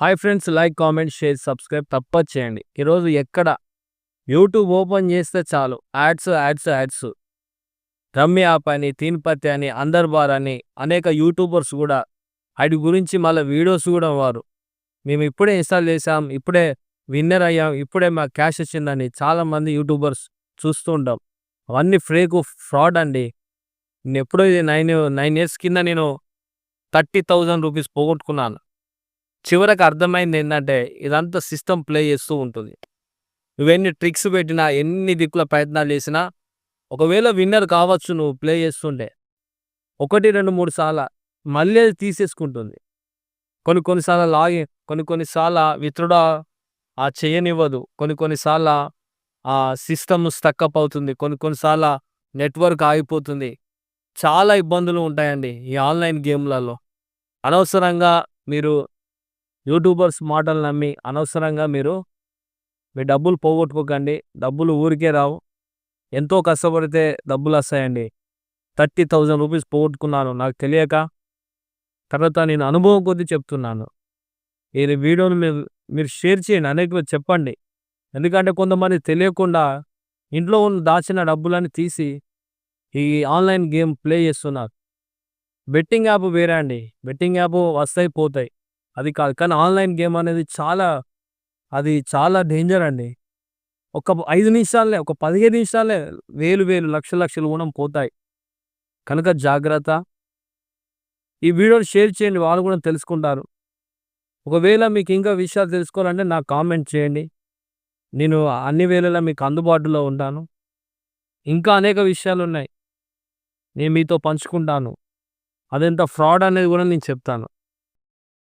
Hi friends like comment share subscribe తప్పదు చేయండి. ఈరోజు ఎక్కడ? యూట్యూబ్ ఓపెన్ చేస్తే చాలు. Ads ads ads. Rummy app అని తీన్పత్తి అని అందర్ బార్ అని అనేక యూట్యూబర్స్ కూడా వాటి గురించి మళ్ళీ వీడియోస్ కూడా వారు. మేము ఇప్పుడే ఇన్స్టాల్ చేసాం ఇప్పుడే విన్నర్ అయ్యాం ఇప్పుడే మాకు క్యాష్ వచ్చిందని చాలామంది యూట్యూబర్స్ చూస్తుంటాం అవన్నీ ఫ్రేక్ ఫ్రాడ్ అండి. నేను ఎప్పుడో ఇది నైన్ నైన్ ఇయర్స్ కింద నేను థర్టీ థౌజండ్ రూపీస్ పోగొట్టుకున్నాను. చివరకు అర్థమైంది ఏంటంటే ఇదంతా సిస్టమ్ ప్లే చేస్తూ ఉంటుంది. నువ్వెన్ని ట్రిక్స్ పెట్టినా ఎన్ని దిక్కుల ప్రయత్నాలు చేసినా ఒకవేళ విన్నర్ కావచ్చు నువ్వు ప్లే చేస్తుంటే. ఒకటి రెండు మూడు సార్లు మళ్ళీ అది తీసేసుకుంటుంది. కొన్ని కొన్నిసార్లు లాగి కొన్ని కొన్నిసార్లు విత్రుడా ఆ చేయనివ్వదు. కొన్ని కొన్నిసార్లు ఆ సిస్టమ్ స్టక్అప్ అవుతుంది. కొన్ని కొన్నిసార్లు నెట్వర్క్ ఆగిపోతుంది. చాలా ఇబ్బందులు ఉంటాయండి ఈ ఆన్లైన్ గేమ్లలో. అనవసరంగా మీరు యూట్యూబర్స్ మాటలు నమ్మి అనవసరంగా మీరు మీ డబ్బులు పోగొట్టుకోకండి. డబ్బులు ఊరికే రావు. ఎంతో కష్టపడితే డబ్బులు వస్తాయండి. థర్టీ థౌజండ్ రూపీస్ పోగొట్టుకున్నాను. నాకు తెలియక తర్వాత నేను అనుభవం కొద్దీ చెప్తున్నాను. ఈ వీడియోని మీరు మీరు షేర్ చేయండి. అనేక చెప్పండి. ఎందుకంటే కొంతమంది తెలియకుండా ఇంట్లో ఉన్న దాచిన డబ్బులని తీసి ఈ ఆన్లైన్ గేమ్ ప్లే చేస్తున్నారు. బెట్టింగ్ యాప్ వేరే అండి. బెట్టింగ్ యాప్ వస్తాయి పోతాయి. అది కాదు. కానీ ఆన్లైన్ గేమ్ అనేది చాలా అది చాలా డేంజర్ అండి. ఒక ఐదు నిమిషాలే ఒక పదిహేను నిమిషాలే వేలు వేలు లక్షల లక్షలు గుణం పోతాయి. కనుక జాగ్రత్త. ఈ వీడియోని షేర్ చేయండి వాళ్ళు కూడా తెలుసుకుంటారు. ఒకవేళ మీకు ఇంకా విషయాలు తెలుసుకోవాలంటే నాకు కామెంట్ చేయండి. నేను అన్ని వేళలా మీకు అందుబాటులో ఉంటాను. ఇంకా అనేక విషయాలు ఉన్నాయి. నేను మీతో పంచుకుంటాను. అదెంత ఫ్రాడ్ అనేది కూడా నేను చెప్తాను.